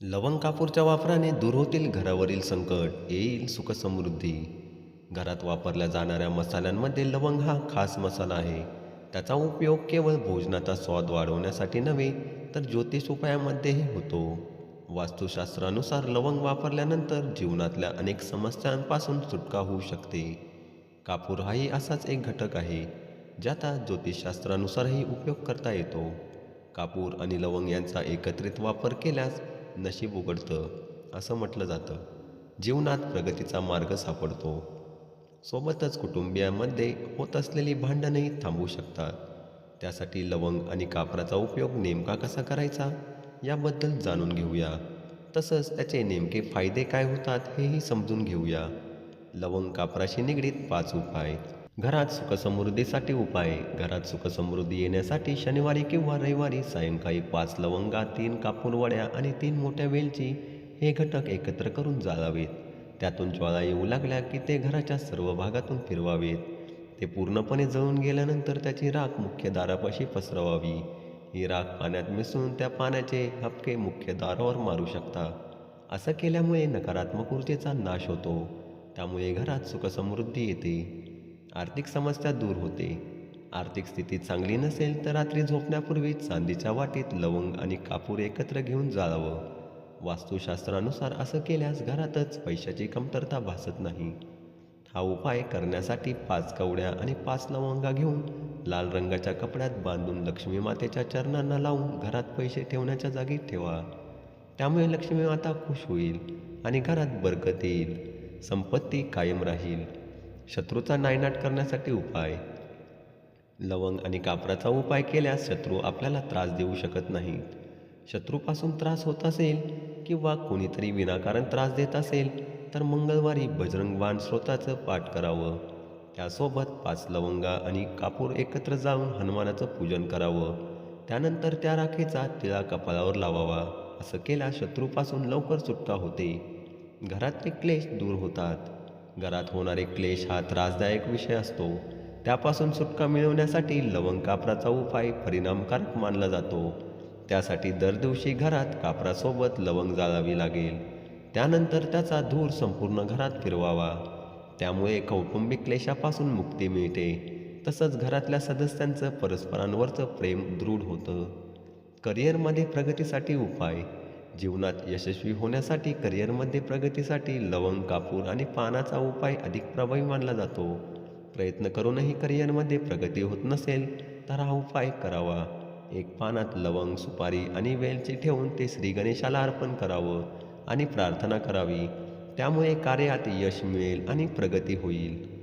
लवंग कापूरच्या वापराने दूर होतील घरावरील संकट येईल सुखसमृद्धी. घरात वापरल्या जाणाऱ्या मसाल्यांमध्ये लवंग हा खास मसाला आहे. त्याचा उपयोग केवळ भोजनाचा स्वाद वाढवण्यासाठी नव्हे तर ज्योतिष उपायामध्येही होतो. वास्तुशास्त्रानुसार लवंग वापरल्यानंतर जीवनातल्या अनेक समस्यांपासून सुटका होऊ शकते. कापूर हाही असाच एक घटक आहे ज्याचा ज्योतिषशास्त्रानुसारही उपयोग करता येतो. कापूर आणि लवंग यांचा एकत्रित वापर केल्यास नशीब उघडतं असं म्हटलं जातं. जीवनात प्रगतीचा मार्ग सापडतो. सोबतच कुटुंबियांमध्ये होत असलेली भांडणही थांबू शकतात. त्यासाठी लवंग आणि कापराचा उपयोग नेमका कसा करायचा याबद्दल जाणून घेऊया. तसंच त्याचे नेमके फायदे काय होतात हेही समजून घेऊया. लवंग कापराशी निगडीत पाच उपाय. घरात सुखसमृद्धीसाठी उपाय घरात सुखसमृद्धी येण्यासाठी शनिवारी किंवा रविवारी सायंकाळी पाच लवंगा तीन कापूर वड्या आणि तीन मोठ्या वेलची हे घटक एकत्र करून जाळावेत. त्यातून ज्वाळा येऊ लागल्या की ते घराच्या सर्व भागातून फिरवावेत. ते पूर्णपणे जळून गेल्यानंतर त्याची राख मुख्य दारापाशी पसरवावी. ही राख पाण्यात मिसळून त्या पाण्याचे हपके मुख्य दारावर मारू शकता. असं केल्यामुळे नकारात्मक ऊर्जेचा नाश होतो. त्यामुळे घरात सुखसमृद्धी येते. आर्थिक समस्या दूर होते. आर्थिक स्थिती चांगली नसेल तर रात्री झोपण्यापूर्वी चांदीच्या वाटीत लवंग आणि कापूर एकत्र घेऊन जाळावं. वास्तुशास्त्रानुसार असं केल्यास घरातच पैशाची कमतरता भासत नाही. हा उपाय करण्यासाठी पाच कवड्या आणि पाच लवंगा घेऊन लाल रंगाच्या कपड्यात बांधून लक्ष्मी मातेच्या चरणांना लावून घरात पैसे ठेवण्याच्या जागी ठेवा. त्यामुळे लक्ष्मी माता खुश होईल आणि घरात बरकत येईल. संपत्ती कायम राहील. शत्रूचा नायनाट करण्यासाठी उपाय. लवंग आणि कापराचा उपाय केल्यास शत्रू आपल्याला त्रास देऊ शकत नाही. शत्रूपासून त्रास होत असेल किंवा कोणीतरी विनाकारण त्रास देत असेल तर मंगळवारी बजरंग बाण स्रोताचं पाठ करावं. त्यासोबत पाच लवंगा आणि कापूर एकत्र जाऊन हनुमानाचं पूजन करावं. त्यानंतर त्या राखेचा तिळा कपाळावर लावावा असं केल्यास शत्रूपासून लवकर सुटका होते. घरातले क्लेश दूर होतात. घरात होणारे क्लेश हा त्रासदायक विषय असतो. त्यापासून सुटका मिळवण्यासाठी लवंग कापराचा उपाय परिणामकारक मानला जातो. त्यासाठी दर दिवशी घरात कापरासोबत लवंग जाळावी लागेल. त्यानंतर त्याचा धूर संपूर्ण घरात फिरवावा. त्यामुळे कौटुंबिक क्लेशापासून मुक्ती मिळते. तसंच घरातल्या सदस्यांचं परस्परांवरचं प्रेम दृढ होतं. करिअरमध्ये प्रगतीसाठी उपाय. जीवनात यशस्वी होण्यासाठी करिअरमध्ये प्रगतीसाठी लवंग कापूर आणि पानाचा उपाय अधिक प्रभावी मानला जातो. प्रयत्न करूनही करिअरमध्ये प्रगती होत नसेल तर हा उपाय करावा. एक पानात लवंग सुपारी आणि वेलची ठेवून ते श्री गणेशाला अर्पण करावं आणि प्रार्थना करावी. त्यामुळे कार्यात यश मिळेल आणि प्रगती होईल.